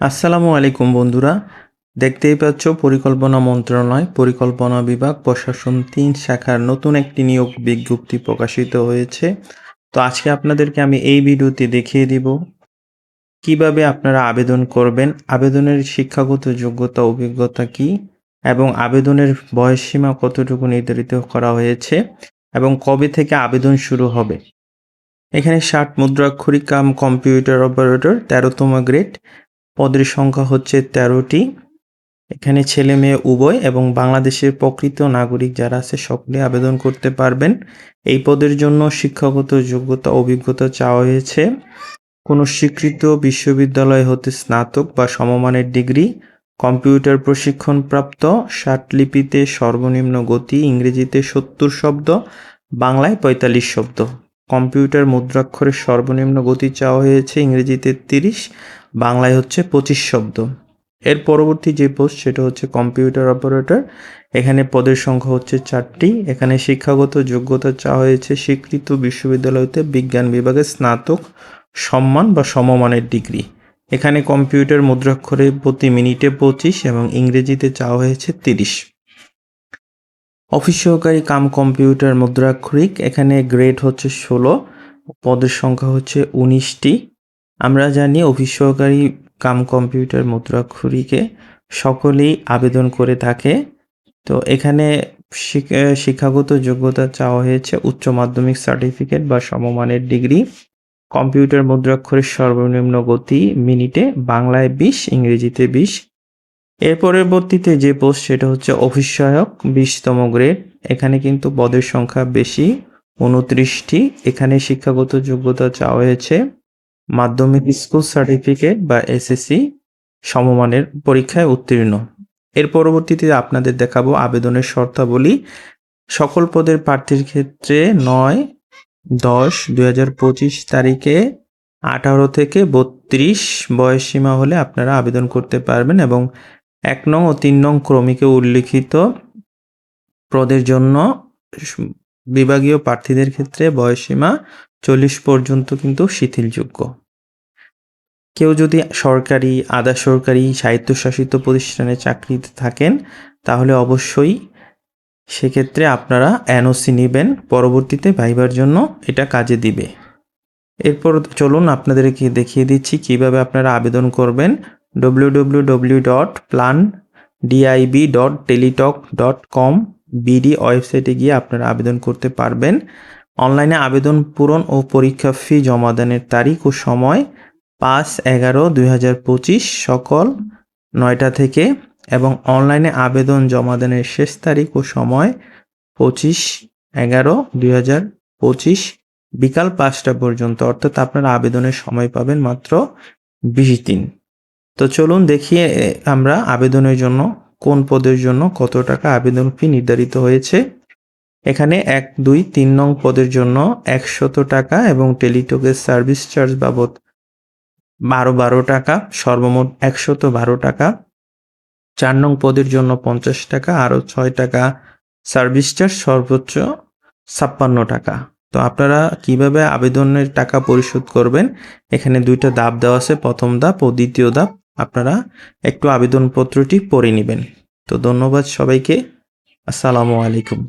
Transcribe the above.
আসসালামু আলাইকুম, বন্ধুরা। দেখতেই পাচ্ছ, পরিকল্পনা মন্ত্রণালয়, পরিকল্পনা বিভাগ, প্রশাসন তিন শাখার নতুন একটি নিয়োগ বিজ্ঞপ্তি প্রকাশিত হয়েছে। তো আজকে আপনাদেরকে আমি এই ভিডিওতে দেখিয়ে দিব, কীভাবে আপনারা আবেদন করবেন, আবেদনের শিক্ষাগত যোগ্যতা, অভিজ্ঞতা কি, এবং আবেদনের বয়সসীমা কতটুকু নির্ধারিত করা হয়েছে, এবং কবে থেকে আবেদন শুরু হবে। এখানে ষাট মুদ্রাক্ষরিক কাম, কম্পিউটার অপারেটর, তেরোতম গ্রেড পদের সংখ্যা হচ্ছে তেরোটি। এখানে ছেলে, মেয়ে, উভয় এবং বাংলাদেশের প্রকৃত নাগরিক যারা আছে সকলে আবেদন করতে পারবেন। এই পদের জন্য শিক্ষাগত যোগ্যতা, অভিজ্ঞতা চাওয়া হয়েছে। কোনো স্বীকৃত বিশ্ববিদ্যালয় হতে স্নাতক বা সমমানের ডিগ্রি, কম্পিউটার প্রশিক্ষণপ্রাপ্ত ষাট লিপিতে সর্বনিম্ন গতি, ইংরেজিতে সত্তর শব্দ, বাংলায় পঁয়তাল্লিশ শব্দ। কম্পিউটার মুদ্রাক্ষরের সর্বনিম্ন গতি চাওয়া হয়েছে, ইংরেজিতে তিরিশ বাংলায় হচ্ছে পঁচিশ শব্দ। এর পরবর্তী যে পোস্ট সেটা হচ্ছে কম্পিউটার অপারেটর এখানে পদের সংখ্যা হচ্ছে চারটি। এখানে শিক্ষাগত যোগ্যতা চাওয়া হয়েছে স্বীকৃত বিশ্ববিদ্যালয়তে বিজ্ঞান বিভাগে স্নাতক সম্মান বা সমমানের ডিগ্রি। এখানে কম্পিউটার মুদ্রাক্ষরে প্রতি মিনিটে পঁচিশ এবং ইংরেজিতে চাওয়া হয়েছে তিরিশ। অফিস সহকারী কাম কম্পিউটার মুদ্রাক্ষরিক, এখানে গ্রেড হচ্ছে ষোলো, পদের সংখ্যা হচ্ছে উনিশটি। আমরা জানি অফিস সহকারী কাম কম্পিউটার মুদ্রাক্ষরিকে সকলেই আবেদন করে থাকে। তো এখানে শিক্ষাগত যোগ্যতা চাওয়া হয়েছে উচ্চ মাধ্যমিক সার্টিফিকেট বা সমমানের ডিগ্রি। কম্পিউটার মুদ্রাক্ষরের সর্বনিম্ন গতি মিনিটে বাংলায় বিশ, ইংরেজিতে বিশ। এর পরবর্তীতে যে পোস্ট সেটা হচ্ছে অফিস সহায়ক, বিশতম গ্রেড। এখানে কিন্তু পদের সংখ্যা বেশি, উনত্রিশটি। এখানে শিক্ষাগত যোগ্যতা চাওয়া হয়েছে মাধ্যমিক স্কুল সার্টিফিকেট বা এসএসসি সমমানের পরীক্ষায় উত্তীর্ণ। এর পরবর্তীতে আপনাদের দেখাবো আবেদনের শর্তাবলী। সকল পদের প্রার্থীর ক্ষেত্রে নয়, দশ, দুই তারিখে আঠারো থেকে বত্রিশ বয়সসীমা হলে আপনারা আবেদন করতে পারবেন এবং এক নং ও তিন নং ক্রমিকে উল্লিখিত পদের জন্য বিভাগীয় প্রার্থীদের ক্ষেত্রে বয়সসীমা চল্লিশ পর্যন্ত কিন্তু শিথিলযোগ্য। কেউ যদি সরকারি, আধা সরকারি স্বায়ত্তশাসিত প্রতিষ্ঠানে চাকরিতে থাকেন, তাহলে অবশ্যই সেক্ষেত্রে আপনারা এনওসি নেবেন, পরবর্তীতে ভাইবার জন্য এটা কাজে দিবে। এরপর চলুন আপনাদেরকে দেখিয়ে দিচ্ছি কীভাবে আপনারা আবেদন করবেন। W W W dot plan DIB dot Teletalk dot com BD ওয়েবসাইটে গিয়ে আপনারা আবেদন করতে পারবেন। অনলাইনে আবেদন পূরণ ও পরীক্ষা ফি জমাদানের তারিখ ও সময় পাঁচ এগারো দুই হাজার পঁচিশ সকাল নয়টা থেকে এবং অনলাইনে আবেদন জমাদানের শেষ তারিখ ও সময় পঁচিশ এগারো দুই হাজার পঁচিশ বিকাল পাঁচটা পর্যন্ত। অর্থাৎ আপনারা আবেদনের সময় পাবেন মাত্র বিশ দিন। তো চলুন দেখিয়ে আমরা আবেদনের জন্য কোন পদের জন্য কত টাকা আবেদন ফি নির্ধারিত হয়েছে। এখানে এক, দুই, তিন নং পদের জন্য একশত টাকা এবং টেলিটকের সার্ভিস চার্জ বাবদ বারো বারো টাকা, সর্বমোট একশত বারো টাকা। চার নং পদের জন্য পঞ্চাশ টাকা, আরও ছয় টাকা। সার্ভিস চার্জ সর্বোচ্চ ছাপ্পান্ন টাকা। তো আপনারা কীভাবে আবেদনের টাকা পরিশোধ করবেন? এখানে দুইটা দাব দেওয়া আছে। প্রথম ধাপ ও দ্বিতীয় ধাপ। আপনারা একটু আবেদনপত্রটি পড়ে নেবেন। তো ধন্যবাদ সবাইকে। আসসালামু আলাইকুম।